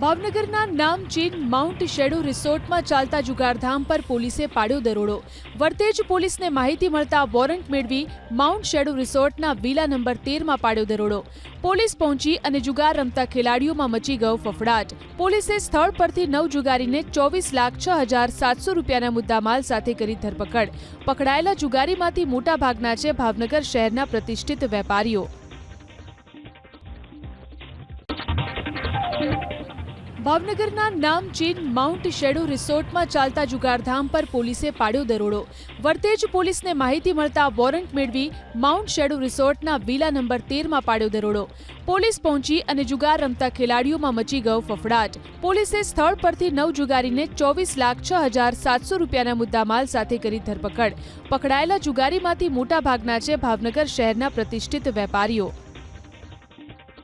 ભાવનગરના નામચીન mount shadow રિસોર્ટમાં ચાલતા જુગારધામ પર પોલીસે પાડ્યો દરોડો. વર્તેજ પોલીસને માહિતી મળતા વોરંટ મેળવી માઉન્ટ શેડો રિસોર્ટના વિલા નંબર તેરમાં પાડ્યો દરોડો. પોલીસ પહોંચી અને જુગાર રમતા ખેલાડીઓમાં મચી ગયો ફફડાટ. પોલીસે સ્થળ પરથી નવ જુગારીને ચોવીસ લાખ છ હજાર સાતસો રૂપિયાના મુદ્દામાલ સાથે કરી ધરપકડ. પકડાયેલા જુગારીમાંથી મોટા ભાગના છે ભાવનગર શહેરના પ્રતિષ્ઠિત વેપારીઓ. ભાવનગરના નામચીન માઉન્ટ શેડો રિસોર્ટમાં ચાલતા જુગારધામ પર પોલીસે પાડ્યો દરોડો. વર્તેજ પોલીસને માહિતી મળતા વોરંટ મેળવી માઉન્ટ શેડો રિસોર્ટના વિલા નંબર તેરમાં પાડ્યો દરોડો. પોલીસ પહોંચી અને જુગાર રમતા ખેલાડીઓમાં મચી ગયો ફફડાટ. પોલીસે સ્થળ પરથી નવ જુગારીને ચોવીસ લાખ છ હજાર સાતસો રૂપિયાના મુદ્દામાલ સાથે કરી ધરપકડ. પકડાયેલા જુગારીમાંથી મોટા ભાગના છે ભાવનગર શહેરના પ્રતિષ્ઠિત વેપારીઓ.